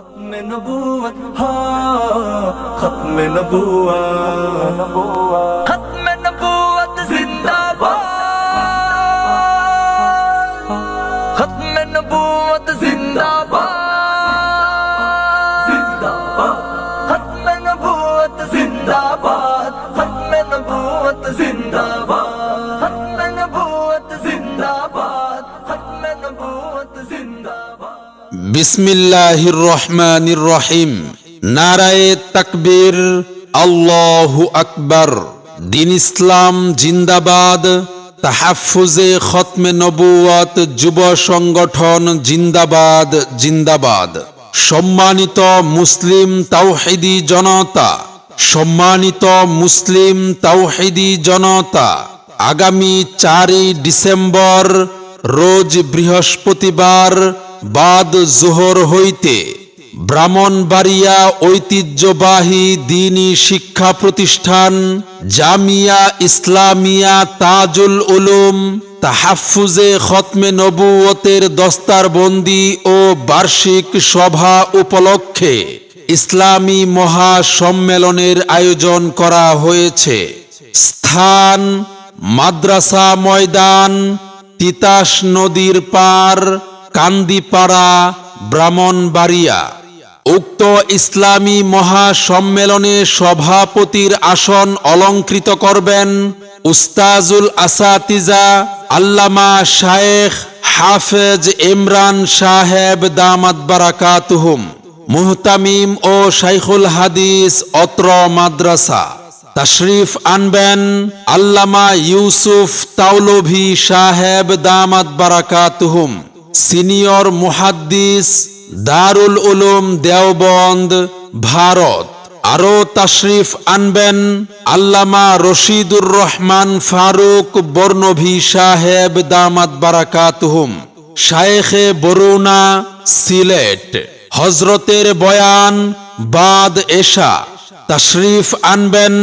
ختم نبوت ہاں ختم نبوت۔ ختم نبوت، زندہ باد۔ ختم نبوت، زندہ باد۔ ختم نبوت، زندہ باد۔ ختم نبوت، زندہ باد۔ বিসমিল্লাহির রহমানির রহিম। নারায়ে তাকবীর, আল্লাহু আকবার। দিন ইসলাম জিন্দাবাদ। তাহাফুজে খতমে নবুয়াত যুব সংগঠন জিন্দাবাদ জিন্দাবাদ। সম্মানিত মুসলিম তাওহিদি জনতা, সম্মানিত মুসলিম তাওহিদি জনতা, আগামী চারই ডিসেম্বর, রোজ বৃহস্পতিবার বাদ জোহর হইতে ব্রাহ্মণবাড়িয়া ঐতিহ্যবাহী দিনী শিক্ষা প্রতিষ্ঠান জামিয়া ইসলামিয়া তাজুল উলুম তাহাফুজে খতমে নবুয়তের দস্তারবন্দি ও বার্ষিক সভা উপলক্ষে ইসলামী মহাসম্মেলনের আয়োজন করা হয়েছে। স্থান, মাদ্রাসা ময়দান, তিতাস নদীর পার কান্দিপাড়া, ব্রাহ্মণবাড়িয়া। উক্ত ইসলামী মহাসম্মেলনে সভাপতির আসন অলঙ্কৃত করবেন উস্তাজুল আসাতিজা, আল্লামা শায়েখ হাফেজ ইমরান সাহেব দামাত বারাকাতুহুম, মুহতামিম ও শাইখুল হাদিস অত্র মাদ্রাসা। তশরিফ আনবেন আল্লামা ইউসুফ তাউলভি সাহেব দামাত বারাকাতুহুম। সিনিয়র মুহাদ্দিস দারুল উলুম দেওবন্দ ভারত। আরও তশরিফ আনবেন আল্লামা রশিদুর রহমান ফারুক বর্ণভি সাহেব দামাত বারাকাতুহুম। শায়েখে বরুণা সিলেট। হজরতের বয়ান বাদ এশা। তশরিফ আনবেন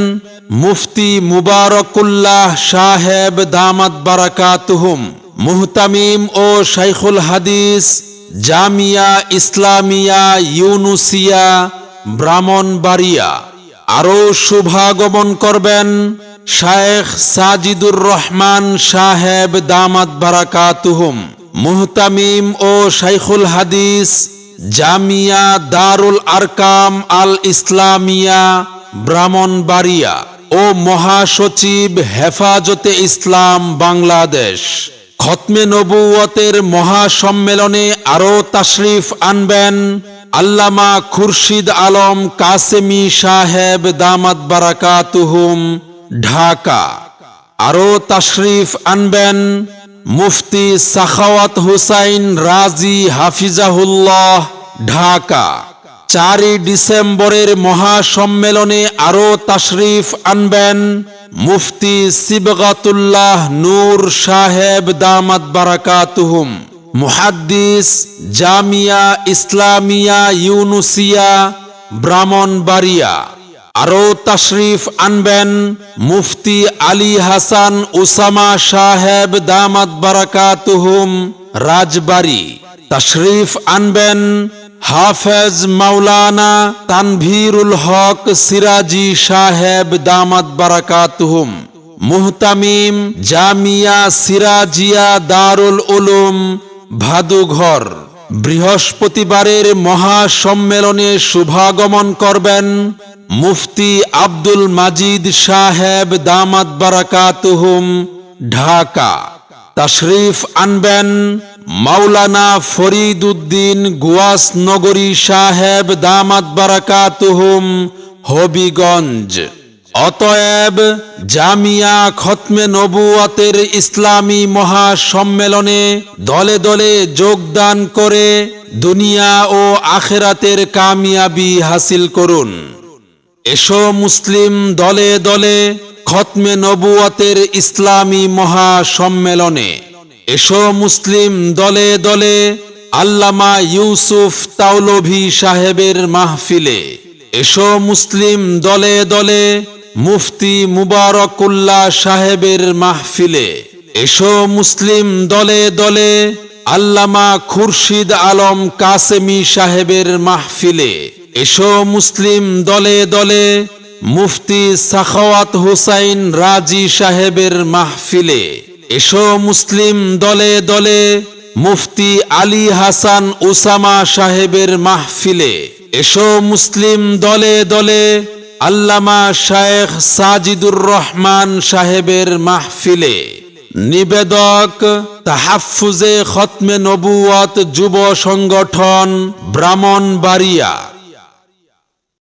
মুফতি মুবারকুল্লাহ সাহেব দামাত বারাকাতুহুম। মুহতামিম ও শাইখুল হাদিস, জামিয়া ইসলামিয়া ইউনুসিয়া, ব্রাহ্মণবাড়িয়া। আরও শুভাগমন করবেন শায়েখ সাজিদুর রহমান সাহেব দামাত বারাকাতুহুম। মুহতামিম ও শাইখুল হাদিস, জামিয়া দারুল আরকাম আল ইসলামিয়া, ব্রাহ্মণবাড়িয়া ও মহাসচিব হেফাজতে ইসলাম বাংলাদেশ। খতমে নবুয়তের মহাসম্মেলনে আরও তাশরিফ আনবেন আল্লামা খুরশিদ আলম কাসেমি সাহেব দামাত বারাকাতুহুম, ঢাকা। আরও তাশরিফ আনবেন মুফতি সাখাওয়াত হুসাইন রাজি হাফিজাহুল্লাহ, ঢাকা। চারই ডিসেম্বরের মহাসম্মেলনে আরও তাশরিফ আনবেন মুফতি সিবগাতুল্লাহ নূর সাহেব দামাত বারাকাতুহুম, মুহাদ্দিস জামিয়া ইসলামিয়া ইউনুসিয়া ব্রাহ্মণবাড়িয়া। আরও তাশরিফ আনবেন মুফতি আলী হাসান উসামা সাহেব দামাত বারাকাতুহুম, রাজবাড়ি। তাশরিফ আনবেন হাফেজ মাওলানা তানভীরুল হক সিরাজি সাহেব দামাত বারাকাতুহুম, মুহতামিম জামিয়া সিরাজিয়া দারুল উলুম ভাদুঘর। বৃহস্পতিবারের মহাসম্মেলনে শুভাগমন করবেন মুফতি আব্দুল মাজিদ সাহেব দামাত বারাকাতুহুম, ঢাকা। তাশরিফ আনবেন মাওলানা ফরিদ উদ্দিন গুয়াস নগরী সাহেব দামাত বারাকাতুহুম, হবিগঞ্জ। অতএব জামিয়া খতমে নবুয়াতের ইসলামী মহাসম্মেলনে দলে দলে যোগদান করে দুনিয়া ও আখেরাতের কামিয়াবি হাসিল করুন। এসো মুসলিম দলে দলে খতমে নবুয়াতের ইসলামী মহাসম্মেলনে। এসো মুসলিম দলে দলে, আল্লামা ইউসুফ তাওলভি সাহেবের মাহফিলে। এসো মুসলিম দলে দলে, মুফতি মুবারকুল্লাহ সাহেবের মাহফিলে। এসো মুসলিম দলে দলে, আল্লামা খুরশিদ আলম কাসেমি সাহেবের মাহফিলে। এসো মুসলিম দলে দলে, মুফতি সাখাওয়াত হুসাইন রাজি সাহেবের মাহফিলে। এসো মুসলিম দলে দলে, মুফতি আলী হাসান উসামা সাহেবের মাহফিলে। এসো মুসলিম দলে দলে, আল্লামা শায়েখ সাজিদুর রহমান সাহেবের মাহফিলে। নিবেদক তাহাফুজে খতমে নবুয়ত যুব সংগঠন ব্রাহ্মণ ব্রাহ্মণবাড়িয়া।